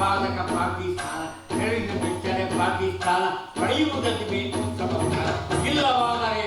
ಬಾಲಕ ಪಾಕಿಸ್ತಾನ ಹೇಳಿದ ಬಿಟ್ಟರೆ ಪಾಕಿಸ್ತಾನ ಪಡೆಯುವುದಕ್ಕೆ ಬೇಕು ಇಲ್ಲವಾದರೆ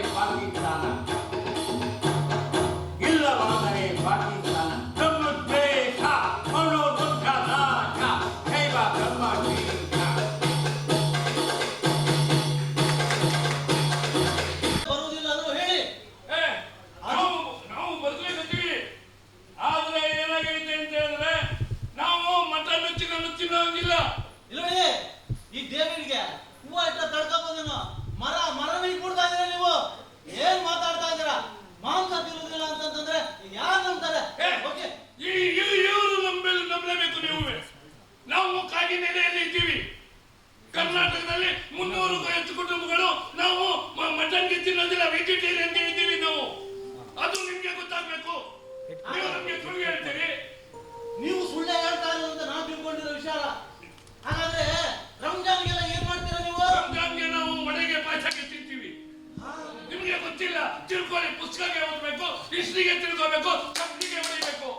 ಹಿಡಿದುಕೋಬೇಕು ಚಪ್ಪಲಿಗೆ ಹೊಡಿಬೇಕು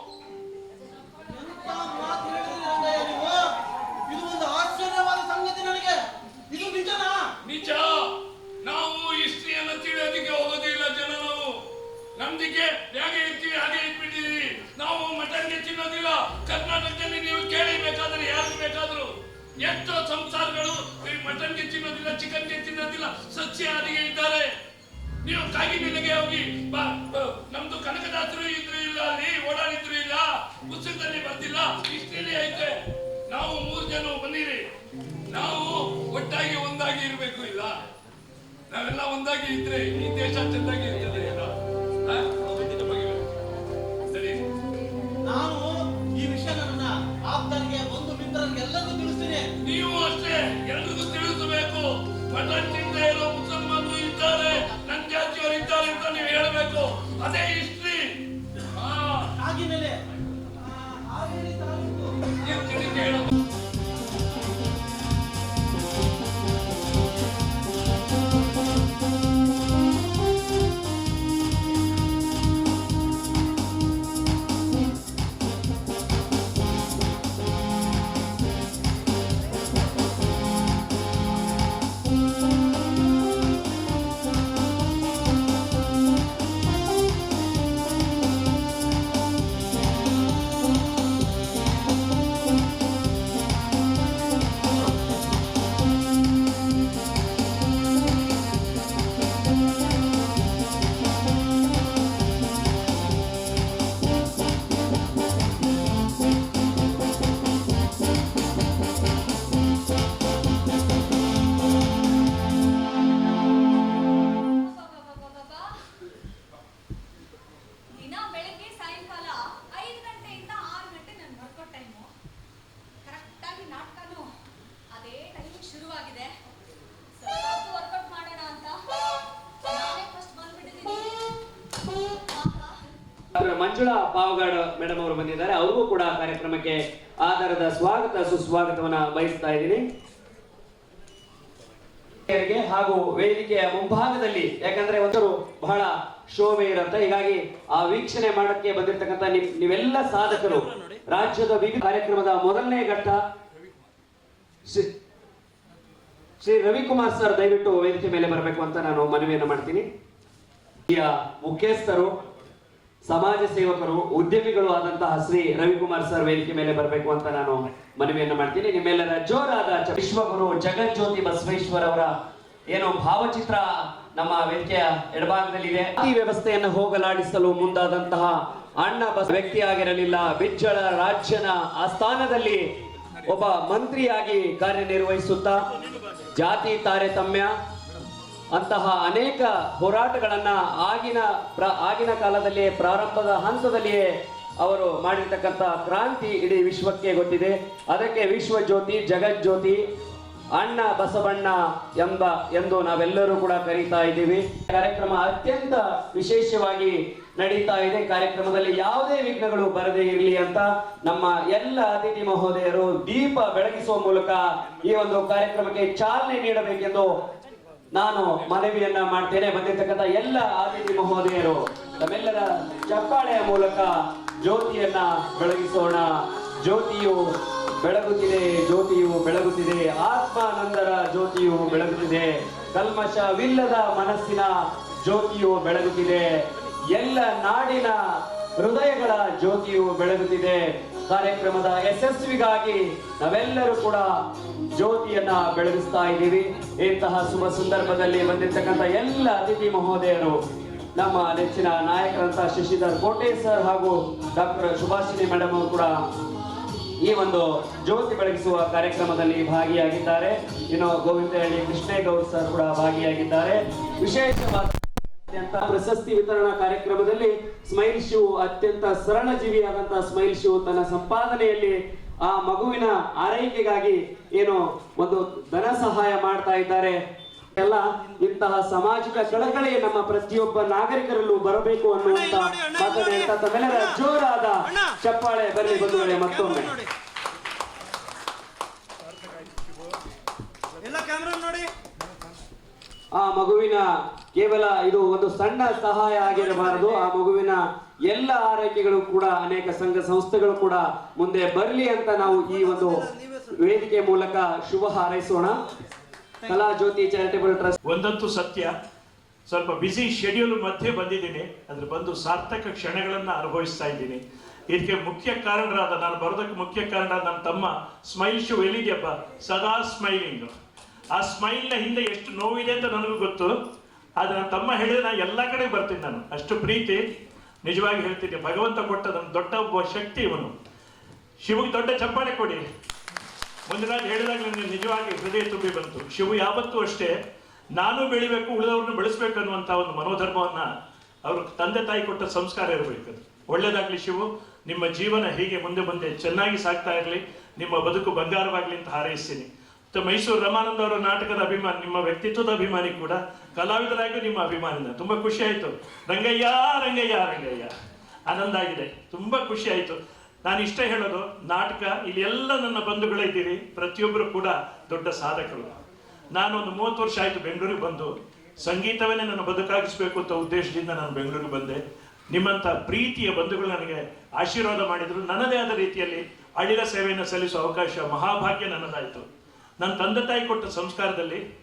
ಇದು ಒಂದು ಆಶ್ಚರ್ಯವಾದ ಸಂಗತಿ ನನಗೆ ಇದು ನಿಜನಾ ನಿಜ. ನಾವು ಹಿಸ್ಟ್ರಿಯನ್ನು ತಿಳಿಯೋದಕ್ಕೆ ಹೋಗೋದಿಲ್ಲ ಜನ ನಾವು ನಮ್ದಿಕ್ಕೆ ಹೇಗೆ ಇರ್ತೀವಿ, ಹಾಗೆ ಇಟ್ಬಿಟ್ಟಿದೀವಿ ನಾವು ಮಟನ್ಗೆ ತಿನ್ನೋದಿಲ್ಲ. ಕರ್ನಾಟಕದಲ್ಲಿ ನೀವು ಕೇಳಿ ಬೇಕಾದ್ರೆ ಯಾರು ಬೇಕಾದ್ರು. ಎಷ್ಟೋ ಸಂಸಾರಗಳು ಮಟನ್ಗೆ ತಿನ್ನೋದಿಲ್ಲ ಚಿಕನ್ಗೆ ತಿನ್ನೋದಿಲ್ಲ. ಸಸ್ಯಾಹಾರಿಗೆ ಇದ್ದಾರೆ. ನೀವು ಕಾಗಿನೆಲೆಗೆ ಹೋಗಿ ನಮ್ದು ಕನಕದಾಸರು ಇದ್ರು ಇಲ್ಲ ಅಲ್ಲಿ ಓಡಾಡಿದ್ರು ಇಲ್ಲ, ಪುಸ್ತಕದಲ್ಲಿ ಬರ್ತಿಲ್ಲ ಇಷ್ಟೇ ಐತೆ. ನಾವು ಮೂರು ಜನ ಬಂದಿರಿ. ನಾವು ಒಟ್ಟಾಗಿ ಒಂದಾಗಿ ಇರಬೇಕು ಇಲ್ಲ. ನಾವೆಲ್ಲ ಒಂದಾಗಿ ಇದ್ರೆ ಈ ದೇಶ ಚೆನ್ನಾಗಿ ಇರ್ತದೆ ಇಲ್ಲ. 立て ಮಂಜುಳಾ ಪಾವಗಾಡ ಮೇಡಮ್ ಅವರು ಬಂದಿದ್ದಾರೆ. ಅವರಿಗೂ ಕೂಡ ಕಾರ್ಯಕ್ರಮಕ್ಕೆ ಆಧಾರದ ಸ್ವಾಗತ, ಸುಸ್ವಾಗತವನ್ನ ಬಯಸ್ತಾ ಇದ್ದೀನಿ. ಹಾಗೂ ವೇದಿಕೆಯ ಮುಂಭಾಗದಲ್ಲಿ, ಯಾಕಂದ್ರೆ ಒಂದರು ಬಹಳ ಶೋಭೆ ಇರುತ್ತೆ ಹೀಗಾಗಿ ಆ ವೀಕ್ಷಣೆ ಮಾಡಕ್ಕೆ ಬಂದಿರತಕ್ಕಂತ ನೀವೆಲ್ಲ ಸಾಧಕರು. ರಾಜ್ಯದ ವಿವಿಧ ಕಾರ್ಯಕ್ರಮದ ಮೊದಲನೇ ಘಟ್ಟ ಶ್ರೀ ರವಿಕುಮಾರ್ ಸರ್ ದಯವಿಟ್ಟು ವೇದಿಕೆ ಮೇಲೆ ಬರಬೇಕು ಅಂತ ನಾನು ಮನವಿಯನ್ನು ಮಾಡ್ತೀನಿ. ಮುಖ್ಯಸ್ಥರು ಸಮಾಜ ಸೇವಕರು, ಉದ್ಯಮಿಗಳು ಆದಂತಹ ಶ್ರೀ ರವಿಕುಮಾರ್ ಸರ್ ವೇದಿಕೆ ಮೇಲೆ ಬರಬೇಕು ಅಂತ ನಾನು ಮನವಿಯನ್ನು ಮಾಡ್ತೀನಿ. ನಿಮ್ಮೆಲ್ಲರ ಜೋರಾದ ವಿಶ್ವಗುರು ಜಗಜ್ಯೋತಿ ಬಸವೇಶ್ವರ ಅವರ ಏನು ಭಾವಚಿತ್ರ ನಮ್ಮ ವೇದಿಕೆಯ ಎಡಭಾಗದಲ್ಲಿದೆ. ಈ ವ್ಯವಸ್ಥೆಯನ್ನು ಹೋಗಲಾಡಿಸಲು ಮುಂದಾದಂತಹ ಅಣ್ಣ ಬಸ್ ವ್ಯಕ್ತಿಯಾಗಿರಲಿಲ್ಲ ಬಿಜ್ಜಳ ರಾಜ್ಯನ ಆ ಸ್ಥಾನದಲ್ಲಿ ಒಬ್ಬ ಮಂತ್ರಿಯಾಗಿ ಕಾರ್ಯನಿರ್ವಹಿಸುತ್ತಾ ಜಾತಿ ತಾರತಮ್ಯ ಅಂತಹ ಅನೇಕ ಹೋರಾಟಗಳನ್ನ ಆಗಿನ ಪ್ರ- ಆಗಿನ ಕಾಲದಲ್ಲಿಯೇ, ಪ್ರಾರಂಭದ ಹಂತದಲ್ಲಿಯೇ ಅವರು ಮಾಡಿರ್ತಕ್ಕಂಥ ಕ್ರಾಂತಿ ಇಡೀ ವಿಶ್ವಕ್ಕೆ ಗೊತ್ತಿದೆ. ಅದಕ್ಕೆ ವಿಶ್ವಜ್ಯೋತಿ, ಜಗಜ್ಯೋತಿ, ಅಣ್ಣ ಬಸವಣ್ಣ ಎಂಬ ಎಂದು ನಾವೆಲ್ಲರೂ ಕೂಡ ಕರೀತಾ ಇದ್ದೀವಿ. ಕಾರ್ಯಕ್ರಮ ಅತ್ಯಂತ ವಿಶೇಷವಾಗಿ ನಡೀತಾ ಇದೆ. ಕಾರ್ಯಕ್ರಮದಲ್ಲಿ ಯಾವುದೇ ವಿಘ್ನಗಳು ಬರದೇ ಇರಲಿ ಅಂತ ನಮ್ಮ ಎಲ್ಲ ಅತಿಥಿ ಮಹೋದಯರು ದೀಪ ಬೆಳಗಿಸುವ ಮೂಲಕ ಈ ಒಂದು ಕಾರ್ಯಕ್ರಮಕ್ಕೆ ಚಾಲನೆ ನೀಡಬೇಕೆಂದು ನಾನು ಮನವಿಯನ್ನ ಮಾಡ್ತೇನೆ. ಬಂದಿರತಕ್ಕಂಥ ಎಲ್ಲ ಆದಿತಿ ಮಹೋದಯರು ತಮ್ಮೆಲ್ಲರ ಚಪ್ಪಾಳೆಯ ಮೂಲಕ ಜ್ಯೋತಿಯನ್ನ ಬೆಳಗಿಸೋಣ. ಜ್ಯೋತಿಯು ಬೆಳಗುತ್ತಿದೆ ಜ್ಯೋತಿಯು ಬೆಳಗುತ್ತಿದೆ. ಆತ್ಮಾನಂದರ ಜ್ಯೋತಿಯು ಬೆಳಗುತ್ತಿದೆ. ಕಲ್ಮಶವಿಲ್ಲದ ಮನಸ್ಸಿನ ಜ್ಯೋತಿಯು ಬೆಳಗುತ್ತಿದೆ. ಎಲ್ಲ ನಾಡಿನ ಹೃದಯಗಳ ಜ್ಯೋತಿಯು ಬೆಳಗುತ್ತಿದೆ. ಕಾರ್ಯಕ್ರಮದ ಯಶಸ್ವಿಗಾಗಿ ನಾವೆಲ್ಲರೂ ಕೂಡ ಜ್ಯೋತಿಯನ್ನ ಬೆಳಗಿಸ್ತಾ ಇದ್ದೀವಿ. ಇಂತಹ ಶುಭ ಸಂದರ್ಭದಲ್ಲಿ ಬಂದಿರತಕ್ಕಂಥ ಎಲ್ಲ ಅತಿಥಿ ಮಹೋದಯರು, ನಮ್ಮ ನೆಚ್ಚಿನ ನಾಯಕರಂತ ಶಶಿಧರ್ ಕೋಟೆ ಸರ್ ಹಾಗೂ ಡಾಕ್ಟರ್ ಸುಭಾಷಿಣಿ ಮೇಡಮ್ ಅವರು ಕೂಡ ಈ ಒಂದು ಜ್ಯೋತಿ ಬೆಳಗಿಸುವ ಕಾರ್ಯಕ್ರಮದಲ್ಲಿ ಭಾಗಿಯಾಗಿದ್ದಾರೆ. ಇನ್ನು ಗೋವಿಂದಹಳ್ಳಿ ಕೃಷ್ಣೇಗೌಡ್ ಸರ್ ಕೂಡ ಭಾಗಿಯಾಗಿದ್ದಾರೆ. ವಿಶೇಷವಾದ ಅತ್ಯಂತ ಪ್ರಶಸ್ತಿ ವಿತರಣಾ ಕಾರ್ಯಕ್ರಮದಲ್ಲಿ ಸ್ಮೈಲ್ ಶೂ ಅತ್ಯಂತ ಸರಳ ಜೀವಿಯಾದಂತಹ ಸ್ಮೈಲ್ ಶೂ ತನ್ನ ಸಂಪಾದನೆಯಲ್ಲಿ ಆ ಮಗುವಿನ ಆರೈಕೆಗಾಗಿ ಏನು ಒಂದು ಧನ ಸಹಾಯ ಮಾಡ್ತಾ ಇದ್ದಾರೆ. ಎಲ್ಲ ಇಂತಹ ಸಾಮಾಜಿಕ ಕಳಕಳಿ ನಮ್ಮ ಪ್ರತಿಯೊಬ್ಬ ನಾಗರಿಕರಲ್ಲೂ ಬರಬೇಕು ಅನ್ನುವಂತ ಮಾತನ್ನ ಹೇಳ್ತಾ ತಮ್ಮೆಲ್ಲರ ಜೋರಾದ ಚಪ್ಪಾಳೆ ಬರಲಿ ಬಂದು ಮತ್ತೊಮ್ಮೆ. ಆ ಮಗುವಿನ ಕೇವಲ ಇದು ಒಂದು ಸಣ್ಣ ಸಹಾಯ ಆಗಿರಬಾರದು. ಆ ಮಗುವಿನ ಎಲ್ಲ ಆರೈಕೆಗಳು ಕೂಡ, ಅನೇಕ ಸಂಘ ಸಂಸ್ಥೆಗಳು ಕೂಡ ಮುಂದೆ ಬರಲಿ ಅಂತ ನಾವು ಈ ಒಂದು ವೇದಿಕೆ ಮೂಲಕ ಶುಭ ಹಾರೈಸೋಣ. ಕಲಾ ಜ್ಯೋತಿ ಚಾರಿಟೇಬಲ್ ಟ್ರಸ್ಟ್. ಒಂದಂತೂ ಸತ್ಯ, ಸ್ವಲ್ಪ ಬಿಸಿ ಶೆಡ್ಯೂಲ್ ಮಧ್ಯೆ ಬಂದಿದ್ದೀನಿ. ಅಂದ್ರೆ ಬಂದು ಸಾರ್ಥಕ ಕ್ಷಣಗಳನ್ನ ಅನುಭವಿಸ್ತಾ ಇದ್ದೀನಿ. ಇದಕ್ಕೆ ಮುಖ್ಯ ಕಾರಣರಾದ, ನಾನು ಬರೋದಕ್ಕೆ ಮುಖ್ಯ ಕಾರಣ ನನ್ನ ತಮ್ಮ ಸ್ಮೈಲ್ ಶು ಎಲ್ಲಿದೆಯಪ್ಪ ಸದಾ ಸ್ಮೈಲಿಂಗ್ ಆ ಸ್ಮೈಲ್ನ ಹಿಂದೆ ಎಷ್ಟು ನೋವಿದೆ ಅಂತ ನನಗೂ ಗೊತ್ತು. ಆದ್ರೆ ನನ್ನ ತಮ್ಮ ಹೇಳಿದ್ರೆ ನಾನು ಎಲ್ಲ ಕಡೆ ಬರ್ತೀನಿ ನಾನು. ಅಷ್ಟು ಪ್ರೀತಿ, ನಿಜವಾಗಿ ಹೇಳ್ತೀನಿ. ಭಗವಂತ ಕೊಟ್ಟ ನನ್ನ ದೊಡ್ಡ ಒಬ್ಬ ಶಕ್ತಿ ಇವನು. ಶಿವಗೆ ದೊಡ್ಡ ಚಪ್ಪಾಳೆ ಕೊಡಿ. ಮುಂದಿನ ಹೇಳಿದಾಗ ನನಗೆ ನಿಜವಾಗಿ ಹೃದಯ ತುಂಬಿ ಬಂತು. ಶಿವ ಯಾವತ್ತೂ ಅಷ್ಟೇ, ನಾನು ಬೆಳಿಬೇಕು, ಉಳಿದವ್ರನ್ನ ಬೆಳೆಸ್ಬೇಕು ಅನ್ನುವಂಥ ಒಂದು ಮನೋಧರ್ಮವನ್ನ ಅವ್ರ ತಂದೆ ತಾಯಿ ಕೊಟ್ಟ ಸಂಸ್ಕಾರ ಇರಬೇಕು ಒಳ್ಳೇದಾಗ್ಲಿ ಶಿವು, ನಿಮ್ಮ ಜೀವನ ಹೀಗೆ ಮುಂದೆ ಮುಂದೆ ಚೆನ್ನಾಗಿ ಸಾಗ್ತಾ ಇರಲಿ, ನಿಮ್ಮ ಬದುಕು ಬಂಗಾರವಾಗ್ಲಿ ಅಂತ ಹಾರೈಸ್ತೀನಿ. ಮೈಸೂರು ರಮಾನಂದ ಅವರ ನಾಟಕದ ಅಭಿಮಾನಿ, ನಿಮ್ಮ ವ್ಯಕ್ತಿತ್ವದ ಅಭಿಮಾನಿ ಕೂಡ ಕಲಾವಿದರಾಗಿ ನಿಮ್ಮ ಅಭಿಮಾನಿನ. ತುಂಬಾ ಖುಷಿ ಆಯ್ತು. ರಂಗಯ್ಯ ರಂಗಯ್ಯ ರಂಗಯ್ಯ. ಆನಂದ ಆಗಿದೆ ತುಂಬಾ ಖುಷಿ ಆಯ್ತು. ನಾನು ಇಷ್ಟೇ ಹೇಳೋದು, ನಾಟಕ, ಇಲ್ಲಿ ಎಲ್ಲ ನನ್ನ ಬಂಧುಗಳಿದ್ದೀರಿ ಪ್ರತಿಯೊಬ್ಬರು ಕೂಡ ದೊಡ್ಡ ಸಾಧಕರು. ನಾನು ಒಂದು ಮೂವತ್ತು ವರ್ಷ ಆಯ್ತು ಬೆಂಗಳೂರಿಗೆ ಬಂದು. ಸಂಗೀತವನ್ನೇ ನನ್ನ ಬದುಕಾಗಿಸ್ಬೇಕು ಅಂತ ಉದ್ದೇಶದಿಂದ ನಾನು ಬೆಂಗಳೂರಿಗೆ ಬಂದೆ. ನಿಮ್ಮಂತ ಪ್ರೀತಿಯ ಬಂಧುಗಳು ನನಗೆ ಆಶೀರ್ವಾದ ಮಾಡಿದ್ರು. ನನ್ನದೇ ಆದ ರೀತಿಯಲ್ಲಿ ಅಳಿರ ಸೇವೆಯನ್ನು ಸಲ್ಲಿಸುವ ಅವಕಾಶ, ಮಹಾಭಾಗ್ಯ ನನ್ನದಾಯಿತು. ನನ್ನ ತಂದೆ ತಾಯಿ ಕೊಟ್ಟ ಸಂಸ್ಕಾರದಲ್ಲಿ,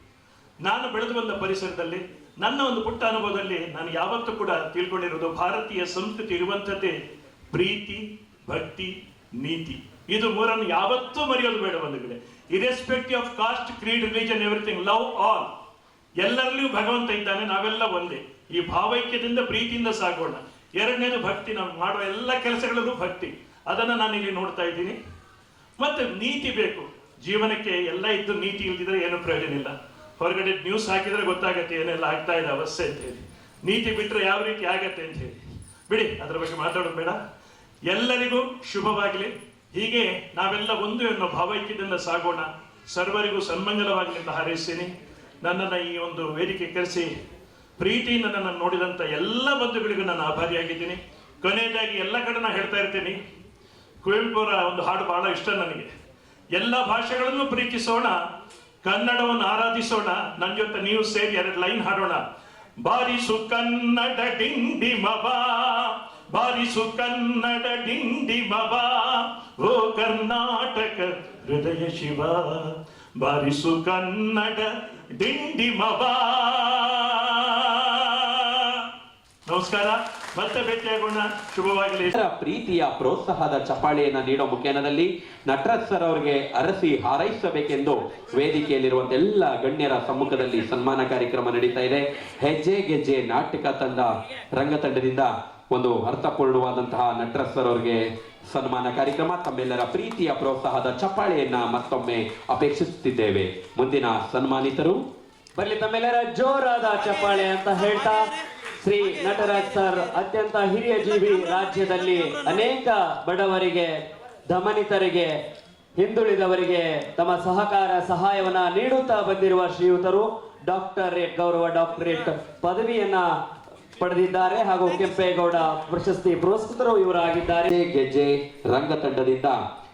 ನಾನು ಬೆಳೆದು ಬಂದ ಪರಿಸರದಲ್ಲಿ, ನನ್ನ ಒಂದು ಪುಟ್ಟ ಅನುಭವದಲ್ಲಿ ನಾನು ಯಾವತ್ತೂ ಕೂಡ ತಿಳ್ಕೊಂಡಿರೋದು ಭಾರತೀಯ ಸಂಸ್ಕೃತಿ ಇರುವಂಥದ್ದೇ ಪ್ರೀತಿ, ಭಕ್ತಿ, ನೀತಿ. ಇದು ಮೂರನ್ನು ಯಾವತ್ತೂ ಮರೆಯೋದು ಬೇಡ ಬಂದಿದೆ irrespective of caste creed religion everything love all ಎಲ್ಲರಲ್ಲಿಯೂ ಭಗವಂತ ಇದ್ದಾನೆ, ನಾವೆಲ್ಲ ಒಂದೇ. ಈ ಭಾವೈಕ್ಯದಿಂದ, ಪ್ರೀತಿಯಿಂದ ಸಾಗೋಣ. ಎರಡನೇದು ಭಕ್ತಿ, ನಾವು ಮಾಡುವ ಎಲ್ಲ ಕೆಲಸಗಳಲ್ಲೂ ಭಕ್ತಿ. ಅದನ್ನು ನಾನು ಇಲ್ಲಿ ನೋಡ್ತಾ ಇದ್ದೀನಿ. ಮತ್ತೆ ನೀತಿ ಬೇಕು. ಜೀವನಕ್ಕೆ ಎಲ್ಲ ಇದ್ದು ನೀತಿ ಇಲ್ದಿದ್ರೆ ಏನು ಪ್ರಯೋಜನ ಇಲ್ಲ. ಹೊರಗಡೆ ನ್ಯೂಸ್ ಹಾಕಿದ್ರೆ ಗೊತ್ತಾಗತ್ತೆ ಏನೆಲ್ಲ ಆಗ್ತಾ ಇದೆ ಅವಸ್ಥೆ ಅಂತ ಹೇಳಿ. ನೀತಿ ಬಿಟ್ಟರೆ ಯಾವ ರೀತಿ ಆಗತ್ತೆ ಅಂತ ಹೇಳಿ. ಬಿಡಿ, ಅದರ ಬಗ್ಗೆ ಮಾತಾಡೋದು ಬೇಡ. ಎಲ್ಲರಿಗೂ ಶುಭವಾಗಲಿ. ಹೀಗೆ ನಾವೆಲ್ಲ ಒಂದು ಎನ್ನುವ ಭಾವೈಕ್ಯದಿಂದ ಸಾಗೋಣ. ಸರ್ವರಿಗೂ ಸನ್ಮಂಗಲವಾಗಲಿ ಅಂತ ಹಾರೈಸ್ತೀನಿ. ನನ್ನನ್ನು ಈ ಒಂದು ವೇದಿಕೆ ಕರೆಸಿ ಪ್ರೀತಿಯಿಂದ ನನ್ನನ್ನು ನೋಡಿದಂಥ ಎಲ್ಲ ಬಂಧುಗಳಿಗೂ ನಾನು ಆಭಾರಿಯಾಗಿದ್ದೀನಿ. ಕೊನೆಯದಾಗಿ ಎಲ್ಲ ಕಡೆ ನಾನು ಹೇಳ್ತಾ ಇರ್ತೀನಿ. ಕುವೆಂಪುರ ಒಂದು ಹಾಡು ಬಹಳ ಇಷ್ಟ ನನಗೆ. ಎಲ್ಲ ಭಾಷೆಗಳನ್ನು ಪ್ರೀತಿಸೋಣ, ಕನ್ನಡವನ್ನು ಆರಾಧಿಸೋಣ ನನ್ನ ಜೊತೆ ನೀವು ಸೇರಿ ಎರಡು ಲೈನ್ ಹಾಡೋಣ. ಬಾರಿಸು ಕನ್ನಡ ಡಿಂಡಿ ಮಬಾ ಬಾರಿಸು ಕನ್ನಡ ಡಿಂಡಿ ಮಬಾ ಓ ಕರ್ನಾಟಕ ಹೃದಯ ಶಿವ, ಬಾರಿಸು ಕನ್ನಡ ಡಿಂಡಿ ಮಬಾ ನಮಸ್ಕಾರ. ಶುಭವಾಗಲಿ. ಪ್ರೀತಿಯ ಪ್ರೋತ್ಸಾಹದ ಚಪ್ಪಾಳಿಯನ್ನು ನೀಡೋ ಮುಖೇನದಲ್ಲಿ ನಟರಾಜ್ ಸರ್ ಅವರಿಗೆ ಅರಸಿ ಹಾರೈಸಬೇಕೆಂದು ವೇದಿಕೆಯಲ್ಲಿರುವಂತ ಎಲ್ಲ ಗಣ್ಯರ ಸಮ್ಮುಖದಲ್ಲಿ ಸನ್ಮಾನ ಕಾರ್ಯಕ್ರಮ ನಡೀತಾ ಇದೆ. ಹೆಜ್ಜೆ ಗೆಜ್ಜೆ ನಾಟಕ ತಂಡ ರಂಗತಂಡದಿಂದ ಒಂದು ಅರ್ಥಪೂರ್ಣವಾದಂತಹ ನಟರಾಜ್ ಸರ್ ಅವರಿಗೆ ಸನ್ಮಾನ ಕಾರ್ಯಕ್ರಮ. ತಮ್ಮೆಲ್ಲರ ಪ್ರೀತಿಯ ಪ್ರೋತ್ಸಾಹದ ಚಪ್ಪಾಳೆಯನ್ನ ಮತ್ತೊಮ್ಮೆ ಅಪೇಕ್ಷಿಸುತ್ತಿದ್ದೇವೆ. ಮುಂದಿನ ಸನ್ಮಾನಿತರು. ಬರಲಿ ತಮ್ಮೆಲ್ಲರ ಜೋರಾದ ಚಪ್ಪಾಳೆ ಅಂತ ಹೇಳ್ತಾ ಶ್ರೀ ನಟರಾಜ್ ಸರ್ ಅತ್ಯಂತ ಹಿರಿಯ ಜೀವಿ ರಾಜ್ಯದಲ್ಲಿ ಅನೇಕ ಬಡವರಿಗೆ, ದಮನಿತರಿಗೆ, ಹಿಂದುಳಿದವರಿಗೆ ತಮ್ಮ ಸಹಕಾರ, ಸಹಾಯವನ್ನ ನೀಡುತ್ತಾ ಬಂದಿರುವ ಶ್ರೀಯುತರು ಡಾಕ್ಟರೇಟ್ ಗೌರವ ಡಾಕ್ಟರೇಟ್ ಪದವಿಯನ್ನ ಪಡೆದಿದ್ದಾರೆ ಹಾಗೂ ಕೆಂಪೇಗೌಡ ಪ್ರಶಸ್ತಿ ಪುರಸ್ಕೃತರು ಇವರಾಗಿದ್ದಾರೆ. ಗೆಜ್ಜೆ ರಂಗತಂಡದಿಂದ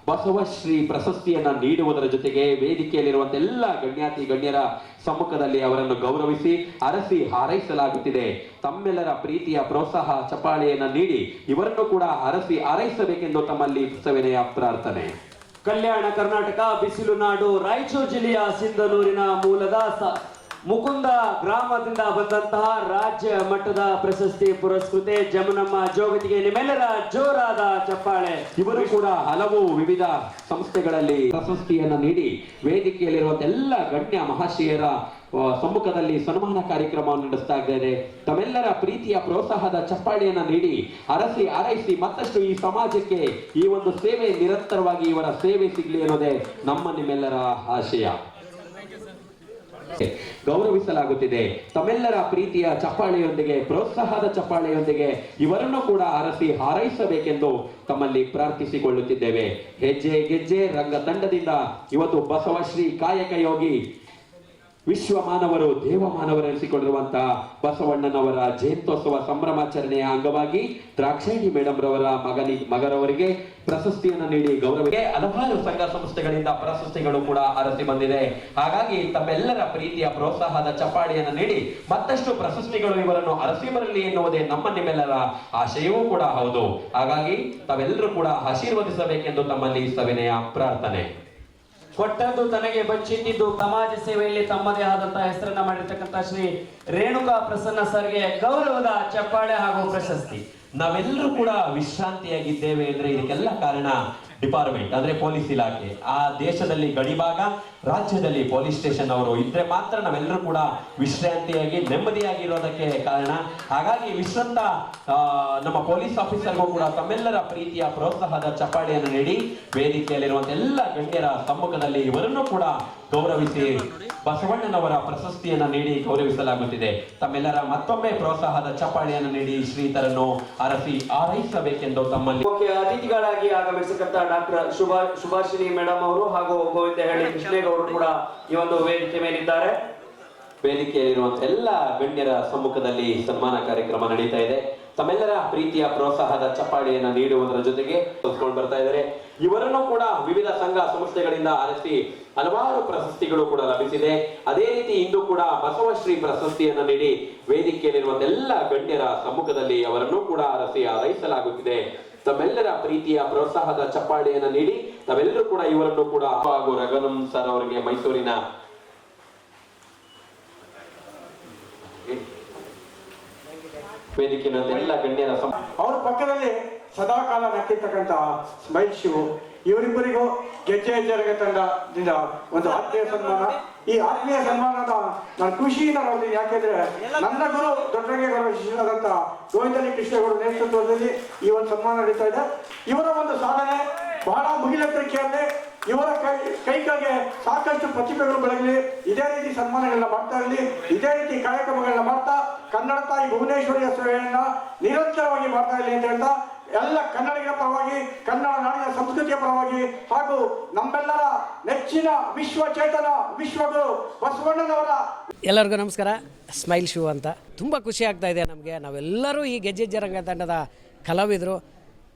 ಬಸವಶ್ರೀ ಪ್ರಶಸ್ತಿಯನ್ನ ನೀಡುವುದರ ಜೊತೆಗೆ ವೇದಿಕೆಯಲ್ಲಿರುವಂತ ಎಲ್ಲ ಗಣ್ಯಾತಿ ಗಣ್ಯರ ಸಮ್ಮುಖದಲ್ಲಿ ಅವರನ್ನು ಗೌರವಿಸಿ ಅರಸಿ ಹಾರೈಸಲಾಗುತ್ತಿದೆ. ತಮ್ಮೆಲ್ಲರ ಪ್ರೀತಿಯ ಪ್ರೋತ್ಸಾಹ ಚಪಾಳೆಯನ್ನ ನೀಡಿ ಇವರನ್ನು ಕೂಡ ಅರಸಿ ಹಾರೈಸಬೇಕೆಂದು ತಮ್ಮಲ್ಲಿ ಸವಿನಯ ಪ್ರಾರ್ಥನೆ. ಕಲ್ಯಾಣ ಕರ್ನಾಟಕ, ಬಿಸಿಲು ನಾಡು, ರಾಯಚೂರು ಜಿಲ್ಲೆಯ ಸಿಂಧನೂರಿನ ಮೂಲದ ಮುಕುಂದ ಗ್ರಾಮದಿಂದ ಬಂದಂತಹ ರಾಜ್ಯ ಮಟ್ಟದ ಪ್ರಶಸ್ತಿ ಪುರಸ್ಕೃತೆ ಜಮನಮ್ಮ ಜೋಗತಿಗೆ ನಿಮ್ಮೆಲ್ಲರ ಜೋರಾದ ಚಪ್ಪಾಳೆ. ಇವರು ಕೂಡ ಹಲವು ವಿವಿಧ ಸಂಸ್ಥೆಗಳಲ್ಲಿ ಪ್ರಶಸ್ತಿಯನ್ನು ನೀಡಿ ವೇದಿಕೆಯಲ್ಲಿರುವಂತ ಎಲ್ಲ ಗಣ್ಯ ಮಹಾಶಯರ ಸಮ್ಮುಖದಲ್ಲಿ ಸನ್ಮಾನ ಕಾರ್ಯಕ್ರಮವನ್ನು ನಡೆಸ್ತಾ ಇದ್ದಾರೆ. ತಮ್ಮೆಲ್ಲರ ಪ್ರೀತಿಯ ಪ್ರೋತ್ಸಾಹದ ಚಪ್ಪಾಳೆಯನ್ನ ನೀಡಿ ಅರಸಿ ಅರೈಸಿ ಮತ್ತಷ್ಟು ಈ ಸಮಾಜಕ್ಕೆ ಈ ಒಂದು ಸೇವೆ ನಿರಂತರವಾಗಿ ಇವರ ಸೇವೆ ಸಿಗಲಿ ಅನ್ನೋದೇ ನಮ್ಮ ನಿಮ್ಮೆಲ್ಲರ ಆಶಯ. ಗೌರವಿಸಲಾಗುತ್ತಿದೆ. ತಮ್ಮೆಲ್ಲರ ಪ್ರೀತಿಯ ಚಪ್ಪಾಳೆಯೊಂದಿಗೆ, ಪ್ರೋತ್ಸಾಹದ ಚಪ್ಪಾಳೆಯೊಂದಿಗೆ ಇವರನ್ನು ಕೂಡ ಅರಸಿ ಹಾರೈಸಬೇಕೆಂದು ತಮ್ಮಲ್ಲಿ ಪ್ರಾರ್ಥಿಸಿಕೊಳ್ಳುತ್ತಿದ್ದೇವೆ. ಹೆಜ್ಜೆ ಗೆಜ್ಜೆ ರಂಗ ತಂಡದಿಂದ ಇವತ್ತು ಬಸವಶ್ರೀ ಕಾಯಕ ಯೋಗಿ ವಿಶ್ವ ಮಾನವರು ದೇವ ಮಾನವರೆನಿಸಿಕೊಂಡಿರುವಂತಹ ಬಸವಣ್ಣನವರ ಜಯಂತ್ಯೋತ್ಸವ ಸಂಭ್ರಮಾಚರಣೆಯ ಅಂಗವಾಗಿ ದ್ರಾಕ್ಷಾಯಿಣಿ ಮೇಡಮ್ ರವರ ಮಗನಿ ಮಗರವರಿಗೆ ಪ್ರಶಸ್ತಿಯನ್ನು ನೀಡಿ ಗೌರವಕ್ಕೆ ಹಲವಾರು ಸಂಘ ಸಂಸ್ಥೆಗಳಿಂದ ಪ್ರಶಸ್ತಿಗಳು ಕೂಡ ಅರಸಿ ಬಂದಿದೆ. ಹಾಗಾಗಿ ತಮ್ಮೆಲ್ಲರ ಪ್ರೀತಿಯ ಪ್ರೋತ್ಸಾಹದ ಚಪ್ಪಾಳಿಯನ್ನು ನೀಡಿ ಮತ್ತಷ್ಟು ಪ್ರಶಸ್ತಿಗಳು ಇವರನ್ನು ಅರಸಿ ಬರಲಿ ಎನ್ನುವುದೇ ನಮ್ಮ ನಿಮ್ಮೆಲ್ಲರ ಆಶಯವೂ ಕೂಡ ಹೌದು. ಹಾಗಾಗಿ ತಾವೆಲ್ಲರೂ ಕೂಡ ಆಶೀರ್ವದಿಸಬೇಕೆಂದು ತಮ್ಮಲ್ಲಿ ಸವಿನಯ ಪ್ರಾರ್ಥನೆ. ಕೊಟ್ಟದ್ದು ತನಗೆ ಬಚ್ಚಿಟ್ಟಿದ್ದು ಸಮಾಜ ಸೇವೆಯಲ್ಲಿ ತಮ್ಮದೇ ಆದಂತಹ ಹೆಸರನ್ನ ಮಾಡಿರ್ತಕ್ಕಂಥ ಶ್ರೀ ರೇಣುಕಾ ಪ್ರಸನ್ನ ಸರ್ಗೆ ಗೌರವದ ಚಪ್ಪಾಳೆ ಹಾಗೂ ಪ್ರಶಸ್ತಿ. ನಾವೆಲ್ಲರೂ ಕೂಡ ವಿಶ್ರಾಂತಿಯಾಗಿದ್ದೇವೆ ಅಂದ್ರೆ ಇದಕ್ಕೆಲ್ಲ ಕಾರಣ ಡಿಪಾರ್ಟ್ಮೆಂಟ್, ಅಂದ್ರೆ ಪೊಲೀಸ್ ಇಲಾಖೆ. ಆ ದೇಶದಲ್ಲಿ ಗಡಿಭಾಗ, ರಾಜ್ಯದಲ್ಲಿ ಪೊಲೀಸ್ ಸ್ಟೇಷನ್ ಅವರು ಇದ್ರೆ ಮಾತ್ರ ನಾವೆಲ್ಲರೂ ಕೂಡ ವಿಶ್ರಾಂತಿಯಾಗಿ, ನೆಮ್ಮದಿಯಾಗಿರೋದಕ್ಕೆ ಕಾರಣ. ಹಾಗಾಗಿ ವಿಶ್ರಾಂತ ನಮ್ಮ ಪೊಲೀಸ್ ಆಫೀಸರ್ಗೂ ಕೂಡ ತಮ್ಮೆಲ್ಲರ ಪ್ರೀತಿಯ, ಪ್ರೋತ್ಸಾಹದ ಚಪ್ಪಾಳೆಯನ್ನು ನೀಡಿ ವೇದಿಕೆಯಲ್ಲಿರುವಂತೆ ಎಲ್ಲ ಗಣ್ಯರ ಸಮ್ಮುಖದಲ್ಲಿ ಇವರನ್ನು ಕೂಡ ಗೌರವಿಸಿ ಬಸವಣ್ಣನವರ ಪ್ರಶಸ್ತಿಯನ್ನು ನೀಡಿ ಗೌರವಿಸಲಾಗುತ್ತಿದೆ. ತಮ್ಮೆಲ್ಲರ ಮತ್ತೊಮ್ಮೆ ಪ್ರೋತ್ಸಾಹದ ಚಪ್ಪಾಳೆಯನ್ನು ನೀಡಿ ಶ್ರೀತರನ್ನು ಅರಸಿ ಆರೈಸಬೇಕೆಂದು ತಮ್ಮಲ್ಲಿ ಮುಖ್ಯ ಅತಿಥಿಗಳಾಗಿ ಆಗಮಿಸತಕ್ಕಂತ ಡಾಕ್ಟರ್ ಶುಭಾ ಶುಭಾಶ್ರೀ ಮೇಡಮ್ ಅವರು ಹಾಗೂ ಗೋವಿಂದಹಳ್ಳಿ ಕೃಷ್ಣೇಗೌಡರು ಕೂಡ ಈ ಒಂದು ವೇದಿಕೆ ಮೇಲಿದ್ದಾರೆ. ವೇದಿಕೆಯಲ್ಲಿರುವಂತಹ ಎಲ್ಲ ಗಣ್ಯರ ಸಮ್ಮುಖದಲ್ಲಿ ಸನ್ಮಾನ ಕಾರ್ಯಕ್ರಮ ನಡೀತಾ ಇದೆ. ತಮ್ಮೆಲ್ಲರ ಪ್ರೀತಿಯ ಪ್ರೋತ್ಸಾಹದ ಚಪ್ಪಾಳೆಯನ್ನ ನೀಡುವುದರ ಜೊತೆಗೆ ಬರ್ತಾ ಇದ್ದಾರೆ. ಇವರನ್ನು ಸಂಘ ಸಂಸ್ಥೆಗಳಿಂದ ಆರಿಸಿ ಹಲವಾರು ಪ್ರಶಸ್ತಿಗಳು ಕೂಡ ಲಭಿಸಿದೆ. ಅದೇ ರೀತಿ ಇಂದು ಕೂಡ ಬಸವಶ್ರೀ ಪ್ರಶಸ್ತಿಯನ್ನು ನೀಡಿ ವೇದಿಕೆಯಲ್ಲಿರುವಂತ ಎಲ್ಲ ಗಣ್ಯರ ಸಮ್ಮುಖದಲ್ಲಿ ಅವರನ್ನು ಕೂಡ ಅರಸಿ ಆರೈಸಲಾಗುತ್ತಿದೆ ತಮ್ಮೆಲ್ಲರ ಪ್ರೀತಿಯ ಪ್ರೋತ್ಸಾಹದ ಚಪ್ಪಾಳೆಯನ್ನು ನೀಡಿ ತಾವೆಲ್ಲರೂ ಕೂಡ ಇವರನ್ನು ಕೂಡ ಹಾಗೂ ರಘುನಂ ಸರ್ ಅವರಿಗೆ ಮೈಸೂರಿನ ವೇದಿಕೆಯ ಎಲ್ಲ ಗಣ್ಯರ ಅವ್ರ ಪಕ್ಕದಲ್ಲಿ ಸದಾಕಾಲ ನಕ್ಕಿರ್ತಕ್ಕಂಥ ಸ್ಮೈಲ್ ಶಿವು. ಇವರಿಬ್ಬರಿಗೂ ಗೆಜ್ಜೆ ಹೆಜ್ಜೆರಗ ತಂಡದಿಂದ ಒಂದು ಆತ್ಮೀಯ ಸನ್ಮಾನ. ಈ ಆತ್ಮೀಯ ಸನ್ಮಾನದ ನಾನು ಖುಷಿಯಿಂದ ನೋಡ್ತೀನಿ ಯಾಕೆಂದ್ರೆ ನನ್ನ ಗುರು ದೊಡ್ಡರಂಗೇಗೌಡ ಶಿಷ್ಯರಾದಂಥ ಗೋವಿಂದಲಿ ಕೃಷ್ಣೇಗೌಡ ನೇತೃತ್ವದಲ್ಲಿ ಈ ಒಂದು ಸನ್ಮಾನ ನಡೀತಾ ಇದೆ. ಇವರ ಒಂದು ಸಾಧನೆ ಬಹಳ ಮುಗಿಲೆತ್ತರಿಕೆಯಲ್ಲಿ ಇವರ ಕೈ ಕೈಗಳಿಗೆ ಸಾಕಷ್ಟು ಪ್ರತಿಭೆಗಳು ಬೆಳಗಲಿ. ಇದೇ ರೀತಿ ಸನ್ಮಾನಗಳನ್ನ ಮಾಡ್ತಾ ಇರಲಿ. ಇದೇ ರೀತಿ ಕಾರ್ಯಕ್ರಮಗಳನ್ನ ಮಾಡ್ತಾ ಕನ್ನಡ ತಾಯಿ ಭುವನೇಶ್ವರಿಯ ಸೇವೆಯನ್ನ ನಿರಂತರವಾಗಿ ಮಾಡ್ತಾ ಇರಲಿ ಅಂತ ಹೇಳ್ತಾ ಎಲ್ಲ ಕನ್ನಡಿಗರ ಪರವಾಗಿ, ಕನ್ನಡ ನಾಡಿನ ಸಂಸ್ಕೃತಿಯ ಪರವಾಗಿ ಹಾಗೂ ನಮ್ಮೆಲ್ಲರ ನೆಚ್ಚಿನ ವಿಶ್ವ ಚೇತನ, ವಿಶ್ವಗುರು ಬಸವಣ್ಣನವರ ಎಲ್ಲರಿಗೂ ನಮಸ್ಕಾರ. ಸ್ಮೈಲ್ ಶೂ ಅಂತ. ತುಂಬ ಖುಷಿ ಆಗ್ತಾ ಇದೆ ನಮಗೆ. ನಾವೆಲ್ಲರೂ ಈ ಗೆಜ್ಜೆಜ್ಜೆ ರಂಗ ತಂಡದ ಕಲಾವಿದರು.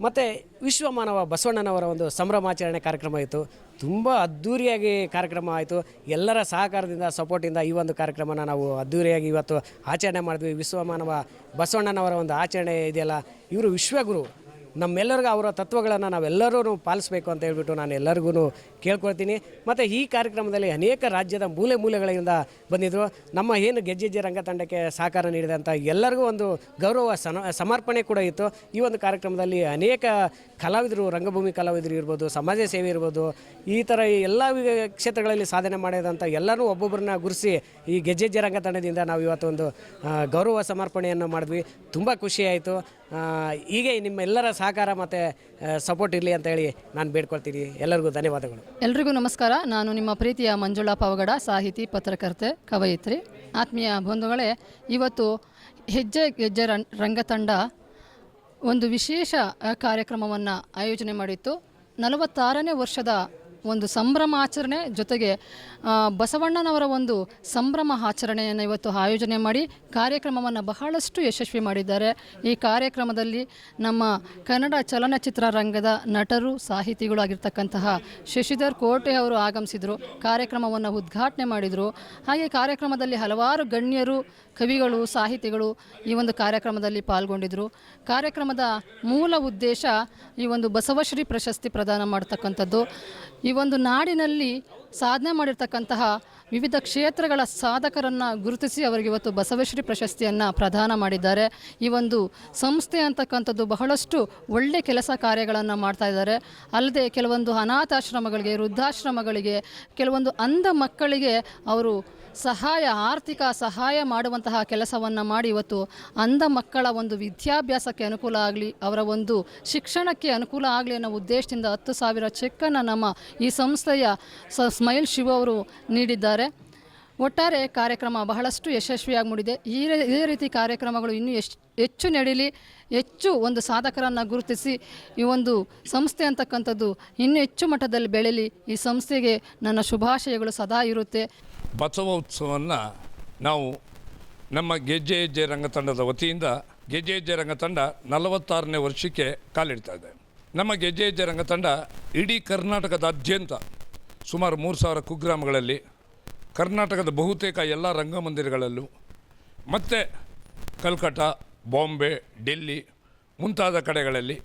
ಮತ್ತು ವಿಶ್ವಮಾನವ ಬಸವಣ್ಣನವರ ಒಂದು ಸಂಭ್ರಮಾಚರಣೆ ಕಾರ್ಯಕ್ರಮ ಇತ್ತು. ತುಂಬ ಅದ್ಧೂರಿಯಾಗಿ ಕಾರ್ಯಕ್ರಮ ಆಯಿತು. ಎಲ್ಲರ ಸಹಕಾರದಿಂದ, ಸಪೋರ್ಟಿಂದ ಈ ಒಂದು ಕಾರ್ಯಕ್ರಮನ ನಾವು ಅದ್ಧೂರಿಯಾಗಿ ಇವತ್ತು ಆಚರಣೆ ಮಾಡಿದ್ವಿ. ವಿಶ್ವಮಾನವ ಬಸವಣ್ಣನವರ ಒಂದು ಆಚರಣೆ ಇದೆಯಲ್ಲ. ಇವರು ವಿಶ್ವಗುರು. ನಮ್ಮೆಲ್ಲರಿಗೂ ಅವರ ತತ್ವಗಳನ್ನು ನಾವೆಲ್ಲರೂ ಪಾಲಿಸಬೇಕು ಅಂತ ಹೇಳ್ಬಿಟ್ಟು ನಾನು ಎಲ್ಲರಿಗೂ ಕೇಳ್ಕೊಳ್ತೀನಿ. ಮತ್ತು ಈ ಕಾರ್ಯಕ್ರಮದಲ್ಲಿ ಅನೇಕ ರಾಜ್ಯದ ಮೂಲೆ ಮೂಲೆಗಳಿಂದ ಬಂದಿದ್ದರು ನಮ್ಮ ಏನು ಗೆಜ್ಜೆಜ್ಜೆ ರಂಗತಂಡಕ್ಕೆ ಸಹಕಾರ ನೀಡಿದಂಥ ಎಲ್ಲರಿಗೂ ಒಂದು ಗೌರವ ಸಮರ್ಪಣೆ ಕೂಡ ಇತ್ತು. ಈ ಒಂದು ಕಾರ್ಯಕ್ರಮದಲ್ಲಿ ಅನೇಕ ಕಲಾವಿದರು, ರಂಗಭೂಮಿ ಕಲಾವಿದರು ಇರ್ಬೋದು, ಸಮಾಜ ಸೇವೆ ಇರ್ಬೋದು, ಈ ಥರ ಎಲ್ಲ ಕ್ಷೇತ್ರಗಳಲ್ಲಿ ಸಾಧನೆ ಮಾಡಿದಂಥ ಎಲ್ಲರೂ ಒಬ್ಬೊಬ್ಬರನ್ನ ಗುರುಸಿ ಈ ಗೆಜ್ಜೆಜ್ಜೆ ರಂಗತಂಡದಿಂದ ನಾವು ಇವತ್ತು ಒಂದು ಗೌರವ ಸಮರ್ಪಣೆಯನ್ನು ಮಾಡಿದ್ವಿ. ತುಂಬ ಖುಷಿಯಾಯಿತು ಹೀಗೆ ನಿಮ್ಮೆಲ್ಲರ ಸಹಕಾರ ಮತ್ತು ಸಪೋರ್ಟ್ ಇರಲಿ ಅಂತ ಹೇಳಿ ನಾನು ಬೇಡ್ಕೊಳ್ತೀನಿ. ಎಲ್ಲರಿಗೂ ಧನ್ಯವಾದಗಳು. ಎಲ್ರಿಗೂ ನಮಸ್ಕಾರ. ನಾನು ನಿಮ್ಮ ಪ್ರೀತಿಯ ಮಂಜುಳಾ ಪಾವಗಡ, ಸಾಹಿತಿ, ಪತ್ರಕರ್ತೆ, ಕವಯಿತ್ರಿ. ಆತ್ಮೀಯ ಬಂಧುಗಳೇ, ಇವತ್ತು ಹೆಜ್ಜೆ ಗೆಜ್ಜೆ ರಂಗತಂಡ ಒಂದು ವಿಶೇಷ ಕಾರ್ಯಕ್ರಮವನ್ನು ಆಯೋಜನೆ ಮಾಡಿತ್ತು. ನಲವತ್ತಾರನೇ ವರ್ಷದ ಒಂದು ಸಂಭ್ರಮಾಚರಣೆ ಜೊತೆಗೆ ಬಸವಣ್ಣನವರ ಒಂದು ಸಂಭ್ರಮ ಆಚರಣೆಯನ್ನು ಇವತ್ತು ಆಯೋಜನೆ ಮಾಡಿ ಕಾರ್ಯಕ್ರಮವನ್ನು ಬಹಳಷ್ಟು ಯಶಸ್ವಿ ಮಾಡಿದ್ದಾರೆ. ಈ ಕಾರ್ಯಕ್ರಮದಲ್ಲಿ ನಮ್ಮ ಕನ್ನಡ ಚಲನಚಿತ್ರ ರಂಗದ ನಟರು, ಸಾಹಿತಿಗಳು ಆಗಿರ್ತಕ್ಕಂತಹ ಶಶಿಧರ್ ಕೋಟೆ ಅವರು ಆಗಮಿಸಿದರು, ಕಾರ್ಯಕ್ರಮವನ್ನು ಉದ್ಘಾಟನೆ ಮಾಡಿದರು. ಹಾಗೆ ಕಾರ್ಯಕ್ರಮದಲ್ಲಿ ಹಲವಾರು ಗಣ್ಯರು, ಕವಿಗಳು, ಸಾಹಿತಿಗಳು ಈ ಒಂದು ಕಾರ್ಯಕ್ರಮದಲ್ಲಿ ಪಾಲ್ಗೊಂಡಿದ್ದರು ಕಾರ್ಯಕ್ರಮದ ಮೂಲ ಉದ್ದೇಶ ಈ ಒಂದು ಬಸವಶ್ರೀ ಪ್ರಶಸ್ತಿ ಪ್ರದಾನ ಮಾಡ್ತಕ್ಕಂಥದ್ದು. ಒಂದು ನಾಡಿನಲ್ಲಿ ಸಾಧನೆ ಮಾಡಿರ್ತಕ್ಕಂತಹ ವಿವಿಧ ಕ್ಷೇತ್ರಗಳ ಸಾಧಕರನ್ನು ಗುರುತಿಸಿ ಅವರಿಗೆ ಇವತ್ತು ಬಸವಶ್ರೀ ಪ್ರಶಸ್ತಿಯನ್ನು ಪ್ರದಾನ ಮಾಡಿದ್ದಾರೆ. ಈ ಒಂದು ಸಂಸ್ಥೆ ಅಂತಕ್ಕಂಥದ್ದು ಬಹಳಷ್ಟು ಒಳ್ಳೆ ಕೆಲಸ ಕಾರ್ಯಗಳನ್ನು ಮಾಡ್ತಾ ಇದ್ದಾರೆ. ಅಲ್ಲದೆ ಕೆಲವೊಂದು ಅನಾಥಾಶ್ರಮಗಳಿಗೆ, ವೃದ್ಧಾಶ್ರಮಗಳಿಗೆ, ಕೆಲವೊಂದು ಅಂಧ ಮಕ್ಕಳಿಗೆ ಅವರು ಸಹಾಯ, ಆರ್ಥಿಕ ಸಹಾಯ ಮಾಡುವಂತಹ ಕೆಲಸವನ್ನು ಮಾಡಿ ಇವತ್ತು ಅಂಧ ಮಕ್ಕಳ ಒಂದು ವಿದ್ಯಾಭ್ಯಾಸಕ್ಕೆ ಅನುಕೂಲ ಆಗಲಿ, ಅವರ ಒಂದು ಶಿಕ್ಷಣಕ್ಕೆ ಅನುಕೂಲ ಆಗಲಿ ಅನ್ನೋ ಉದ್ದೇಶದಿಂದ ಹತ್ತು ಸಾವಿರ ಚೆಕ್ಕನ್ನು ನಮ್ಮ ಈ ಸಂಸ್ಥೆಯ ಸ್ಮೈಲ್ ಶಿವ ಅವರು ನೀಡಿದ್ದಾರೆ. ಒಟ್ಟಾರೆ ಕಾರ್ಯಕ್ರಮ ಬಹಳಷ್ಟು ಯಶಸ್ವಿಯಾಗಿ ಮೂಡಿದೆ. ಈ ಇದೇ ರೀತಿ ಕಾರ್ಯಕ್ರಮಗಳು ಇನ್ನೂ ಎಷ್ಟು ಹೆಚ್ಚು ನಡೀಲಿ, ಹೆಚ್ಚು ಒಂದು ಸಾಧಕರನ್ನು ಗುರುತಿಸಿ, ಈ ಒಂದು ಸಂಸ್ಥೆ ಅಂತಕ್ಕಂಥದ್ದು ಇನ್ನೂ ಹೆಚ್ಚು ಮಟ್ಟದಲ್ಲಿ ಬೆಳೀಲಿ. ಈ ಸಂಸ್ಥೆಗೆ ನನ್ನ ಶುಭಾಶಯಗಳು ಸದಾ ಇರುತ್ತೆ. ಬಸವ ಉತ್ಸವವನ್ನು ನಾವು ನಮ್ಮ ಗೆಜ್ಜೆ ಹೆಜ್ಜೆ ರಂಗತಂಡದ ವತಿಯಿಂದ, ಗೆಜ್ಜೆ ಹೆಜ್ಜೆ ರಂಗತಂಡ ನಲವತ್ತಾರನೇ ವರ್ಷಕ್ಕೆ ಕಾಲಿಡ್ತಾ ಇದೆ. ನಮ್ಮ ಗೆಜ್ಜೆ ಹೆಜ್ಜೆ ರಂಗತಂಡ ಇಡೀ ಕರ್ನಾಟಕದಾದ್ಯಂತ ಸುಮಾರು ಮೂರು ಸಾವಿರ ಕುಗ್ರಾಮಗಳಲ್ಲಿ ಕರ್ನಾಟಕದ ಬಹುತೇಕ ಎಲ್ಲ ರಂಗಮಂದಿರಗಳಲ್ಲೂ ಮತ್ತು ಕಲ್ಕಟ್ಟ ಬಾಂಬೆ ಡೆಲ್ಲಿ ಮುಂತಾದ ಕಡೆಗಳಲ್ಲಿ